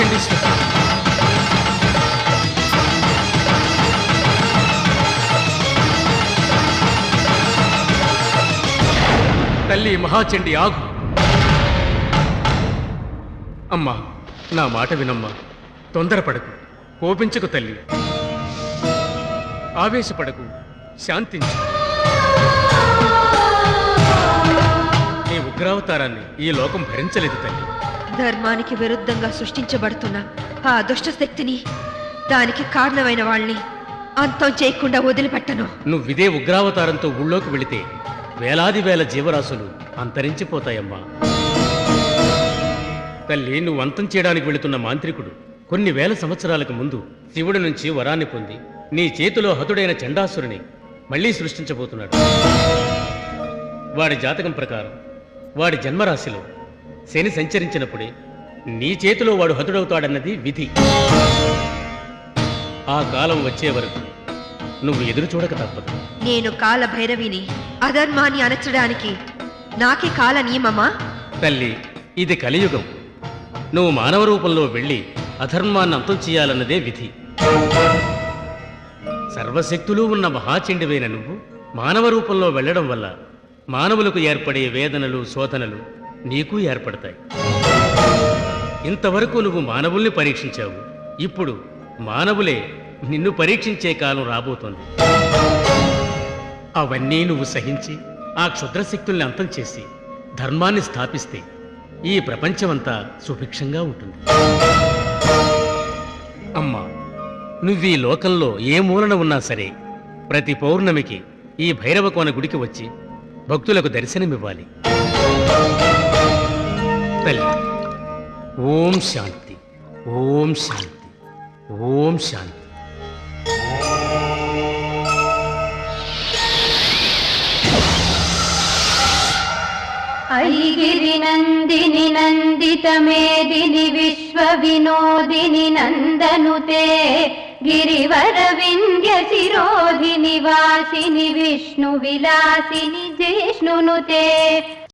సరస్వతి తల్లి మహాచండి ఆగు. అమ్మా నా మాట వినమ్మా. తొందరపడకు. కోపించకు తల్లి. ఆవేశపడకు. శాంతించు. నీ ఉగ్రావతారాన్ని ఈ లోకం భరించలేదు తల్లి. ధర్మానికి విరుద్ధంగా సృష్టించబడుతున్న ఆ దుష్ట శక్తిని దానికి కారణమైన వాళ్ళని అంతం చేయకుండా వదిలిపెట్టను. నువ్విదే ఉగ్రావతారంతో ఊళ్ళోకి వెళితే వేలాది వేల జీవరాశులు అంతరించిపోతాయమ్మా. తల్లి నువ్వు అంతం చేయడానికి వెళుతున్న మాంత్రికుడు కొన్ని వేల సంవత్సరాలకు ముందు శివుడి నుంచి వరాన్ని పొంది నీ చేతిలో హతుడైన చండాసురుని మళ్ళీ సృష్టించబోతున్నాడు. వాడి జాతకం ప్రకారం వాడి జన్మరాశిలో శని సంచరించినప్పుడే నీ చేతిలో వాడు హతుడవుతాడన్నది విధి. ఆ కాలం వచ్చే వరకు నువ్వు ఎదురు చూడక తప్పదు. నేను కాల భైరవిని అధర్మాన్ని అణచడానికి నాకే కాల నియమమా? తల్లి ఇది కలియుగం. నువ్వు మానవ రూపంలో వెళ్ళి అధర్మాన్ని అంతం చేయాలన్నదే విధి. సర్వశక్తులు ఉన్న మహాచండివైన నువ్వు మానవ రూపంలో వెళ్ళడం వల్ల మానవులకు ఏర్పడే వేదనలు శోధనలు నీకు ఏర్పడతాయి. ఇంతవరకు నువ్వు మానవుల్ని పరీక్షించావు. ఇప్పుడు మానవులే నిన్ను పరీక్షించే కాలం రాబోతోంది. అవన్నీ నువ్వు సహించి ఆ క్షుద్రశక్తుల్ని అంతం చేసి ధర్మాన్ని స్థాపిస్తే ఈ ప్రపంచమంతా సుభిక్షంగా ఉంటుంది. అమ్మా నువ్వీ లోకంలో ఏ మూలన ఉన్నా సరే ప్రతి పౌర్ణమికి ఈ భైరవకోన గుడికి వచ్చి భక్తులకు దర్శనమివ్వాలి. తల్లి ఓం శాంతి. ఓం శాంతి. ఓం శాంతి. ఐగిరి నందిని నందితమేదిని విశ్వ వినోదిని నందనుతే గిరివర వింధ్య శిరోధిని వాసిని విష్ణు విలాసిని జిష్ణునుతే